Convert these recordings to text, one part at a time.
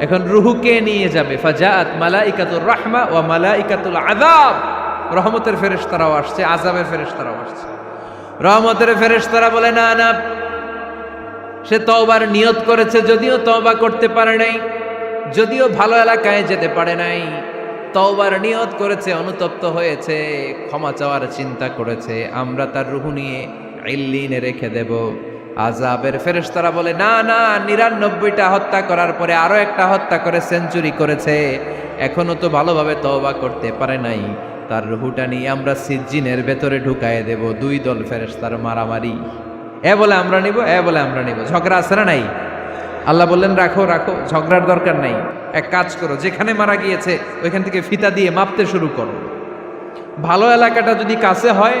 এখন রুহুকে নিয়ে যাবে। ফাজাত মালাইকাতুর রাহমা ও মালাইকাতুল আযাব। রহমতের ফেরেশতারাও আসছে, আযাবের ফেরেশতারাও আসছে। রহমতের ফেরেশতারা বলে, না না, সে তওবার নিয়ত করেছে, যদিও তওবা করতে পারে নাই, যদিও ভালো এলাকায় যেতে পারে নাই, তওবার নিয়ত করেছে, অনুতপ্ত হয়েছে, ক্ষমা চাওয়ার চিন্তা করেছে, আমরা তার রুহু নিয়ে ইল্লিনে রেখে দেব। আজাবের ফেরেশতারা বলে, না না, নিরানব্বইটা হত্যা করার পরে আরও একটা হত্যা করে সেঞ্চুরি করেছে। এখনও তো ভালোভাবে তওবা করতে পারে নাই। তার রুহুটা নিয়ে আমরা সিজ্জিনের ভেতরে ঢুকায় দেব, দুই দল ফেরেশতার মারামারি। এ বলে আমরা নিব, এ বলে আমরা নিব। ঝগড়া আছে না নাই? আল্লাহ বললেন, রাখো রাখো, ঝগড়ার দরকার নাই। এক কাজ করো, যেখানে মারা গিয়েছে, ওইখান থেকে ফিতা দিয়ে মাপতে শুরু করো। ভালো এলাকাটা যদি কাছে হয়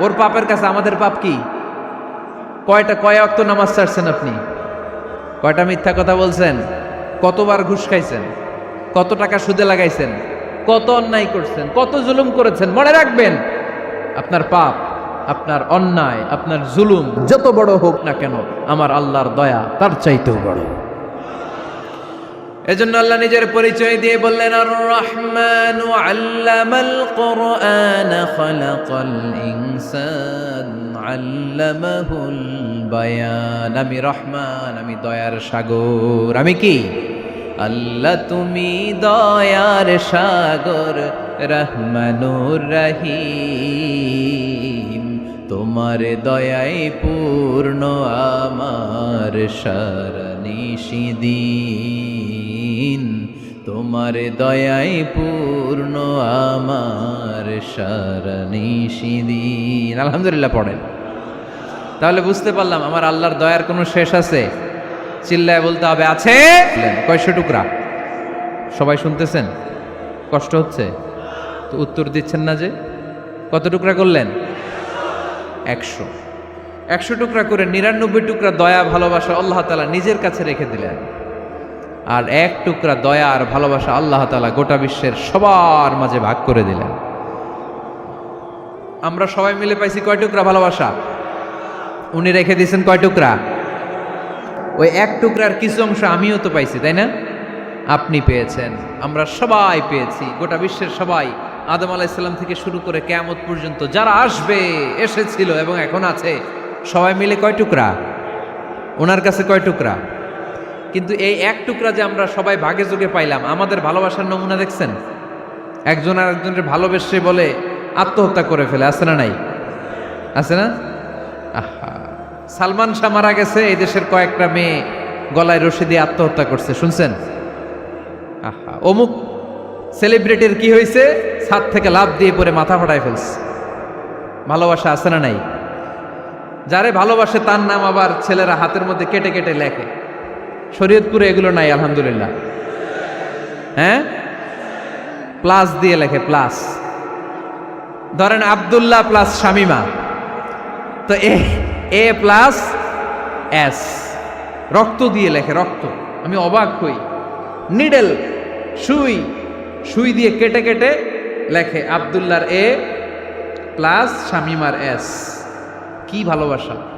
ওর পাপের কাছে আমাদের পাপ কি? কয়টা, কয় অক্ত নামাজ ছাড়ছেন আপনি? কয়টা মিথ্যা কথা বলছেন? কতবার ঘুষ খাইছেন? কত টাকা সুদে লাগাইছেন? কত অন্যায় করছেন? কত জুলুম করেছেন? মনে রাখবেন, আপনার পাপ, আপনার অন্যায়, আপনার জুলুম যত বড় হোক না কেন, আমার আল্লাহর দয়া তার চাইতেও বড়। এজন্য আল্লাহ নিজের পরিচয় দিয়ে বললেন আর রহমান কোরআন ইনসান আল্লামাহুল বায়ান। আমি রহমান, আমি দয়ার সাগর। আমি কি? আল্লাহ তুমি দয়ার সাগর, রহমানুর রহিম। তোমার দয়ায় পূর্ণ, আমার সারনিশিদিন তোমার দয়ায় পূর্ণ আমার সারনিশিদিন আলহামদুলিল্লাহ পড়েন। তাহলে বুঝতে পারলাম আমার আল্লাহর দয়ার কোনো শেষ আছে? চিল্লায় বলতে হবে, আছে? কয়শো টুকরা? সবাই শুনতেছেন? কষ্ট হচ্ছে? তো উত্তর দিচ্ছেন না যে? কত টুকরা করলেন? একশো। একশো টুকরা করে নিরানব্বই টুকরা দয়া, ভালোবাসা আল্লাহ তালা নিজের কাছে রেখে দিলেন। আর এক টুকরা দয়া আর ভালোবাসা আল্লাহ তালা গোটা বিশ্বের সবার মাঝে ভাগ করে দিলেন। আমরা সবাই মিলে পাইছি কয় টুকরা ভালোবাসা? উনি রেখে দিয়েছেন কয় টুকরা? ওই এক টুকরার কিছু অংশ আমিও তো পাইছি, তাই না? আপনি পেয়েছেন, আমরা সবাই পেয়েছি, গোটা বিশ্বের সবাই। আদম আলাইসাল্লাম থেকে শুরু করে কেয়ামত পর্যন্ত যারা আসবে, এসেছিল এবং এখন আছে, সবাই মিলে কয় টুকরা? ওনার কাছে কয় টুকরা? কিন্তু এই এক টুকরা যে আমরা সবাই ভাগে যোগে পাইলাম, আমাদের ভালোবাসার নমুনা দেখছেন? একজন আর একজনের ভালোবেসে বলে আত্মহত্যা করে ফেলে, আছে না নাই? আছে না? আহা। সালমান শাহ মারা গেছে, এই দেশের কয়েকটা মেয়ে গলায় রশি দিয়ে আত্মহত্যা করছে, শুনছেন? আহা। অমুক সেলিব্রিটির কি হয়েছে? ছাদ থেকে লাভ দিয়ে পরে মাথা ফাটায় ফেলছে। ভালোবাসা আছে না নাই? যারে ভালোবাসে তার নাম আবার ছেলেরা হাতের মধ্যে কেটে কেটে লেখে। শরীয়তপুরে এগুলো নাই, আলহামদুলিল্লাহ। হ্যাঁ? প্লাস দিয়ে লেখে প্লাস ধরেন আব্দুল্লাহ প্লাস শামিমা। তো এ এ প্লাস এস রক্ত দিয়ে লেখে, রক্ত। আমি অবাক হই। নিডেল সুই। সুই দিয়ে কেটে কেটে লেখে, আব্দুল্লাহর এ প্লাস শামিমার এস কি ভালোবাসা।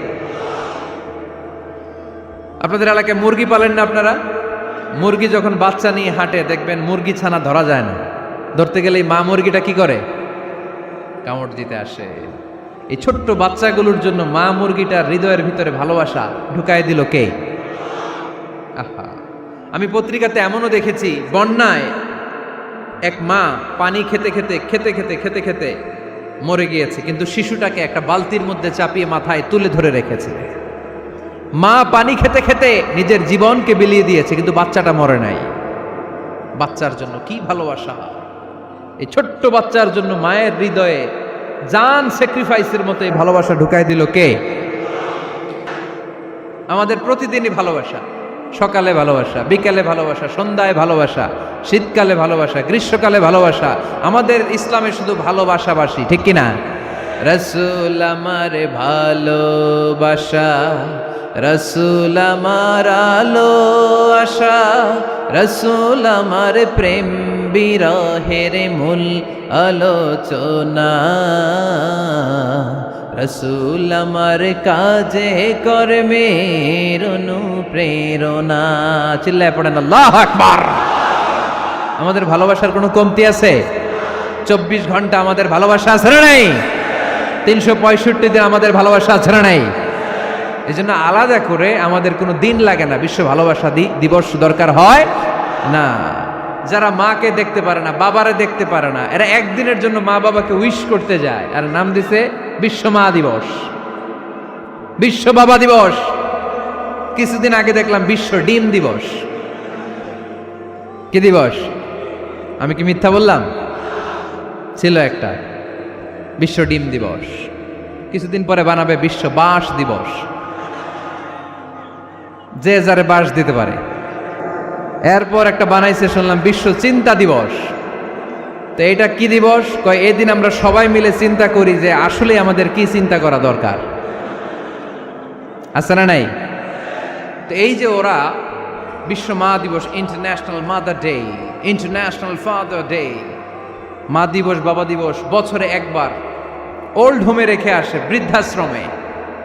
আপনাদের এলাকায় মুরগি পালেন না আপনারা? মুরগি যখন বাচ্চা নিয়ে হাঁটে, দেখবেন মুরগি ছানা ধরা যায় না। ধরতে গেলে মা মুরগিটা কি করে? কামড় দিতে আসে। এই ছোট্ট বাচ্চাগুলোর জন্য মা মুরগিটার হৃদয়ের ভিতরে ভালোবাসা ঢুকায় দিল কে? আহা। আমি পত্রিকাতে এমনও দেখেছি, বন্যায় এক মা পানি খেতে খেতে খেতে খেতে খেতে খেতে মরে গিয়েছে। কিন্তু শিশুটাকে একটা বালতির মধ্যে চাপিয়ে মাথায় তুলে ধরে রেখেছে। মা পানি খেতে খেতে নিজের জীবনকে বিলিয়ে দিয়েছে, কিন্তু বাচ্চাটা মরে নাই। বাচ্চার জন্য কি ভালোবাসা? এই ছোট্ট বাচ্চার জন্য মায়ের হৃদয়ে জান স্যাক্রিফাইসের মতো এই ভালোবাসা ঢুকাই দিল কে? আমাদের প্রতিদিনই ভালোবাসা। সকালে ভালোবাসা, বিকালে ভালোবাসা, সন্ধ্যায় ভালোবাসা, শীতকালে ভালোবাসা, গ্রীষ্মকালে ভালোবাসা, আমাদের ইসলামে শুধু ভালোবাসাবাসী, ঠিক কিনা? রসুল আমার ভালোবাসা। রসুল আমার আলো আশা, রসুল আমার প্রেম বিরহের মূল আলোচনা। রসুল আমার কাজে কর্মের অনুপ্রেরণা চিল্লায় পড়েন আকবার। আমাদের ভালোবাসার কোনো কমতি আছে? চব্বিশ ঘণ্টা আমাদের ভালোবাসা আছে না নাই? তিনশো পঁয়ষট্টি দিন আমাদের ভালোবাসা আছে না নাই? এই জন্য আলাদা করে আমাদের কোনো দিন লাগে না, বিশ্ব ভালোবাসা দিবস দরকার হয় না। যারা মাকে দেখতে পারে না, বাবারে দেখতে পারে না, এরা একদিনের জন্য মা বাবাকে উইশ করতে যায়। আর নাম দিছে বিশ্ব মা দিবস। বিশ্ব বাবা দিবস। কিছুদিন আগে দেখলাম বিশ্ব ডিম দিবস। কি দিবস? আমি কি মিথ্যা বললাম? ছিল একটা। বিশ্ব ডিম দিবস। কিছুদিন পরে বানাবে বিশ্ব বাঁশ দিবস। যে যারে বাস দিতে পারে। এরপর একটা বানাইছে শুনলাম বিশ্ব চিন্তা দিবস। তো এটা কি দিবস? কয়, এদিন আমরা সবাই মিলে চিন্তা করি যে আসলে আমাদের কি চিন্তা করা দরকার। আছে না নাই? তো এই যে ওরা বিশ্ব মা দিবস international mother day international father day মা দিবস, বাবা দিবস, বছরে একবার ওল্ড হোমে রেখে আসে বৃদ্ধাশ্রমে।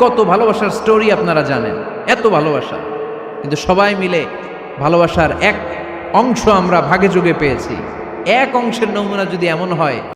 কত ভালোবাসার স্টোরি আপনারা জানেন। এত ভালোবাসা। কিন্তু সবাই মিলে ভালোবাসার এক অংশ আমরা ভাগে যোগে পেয়েছি। এক অংশের নমুনা যদি এমন হয়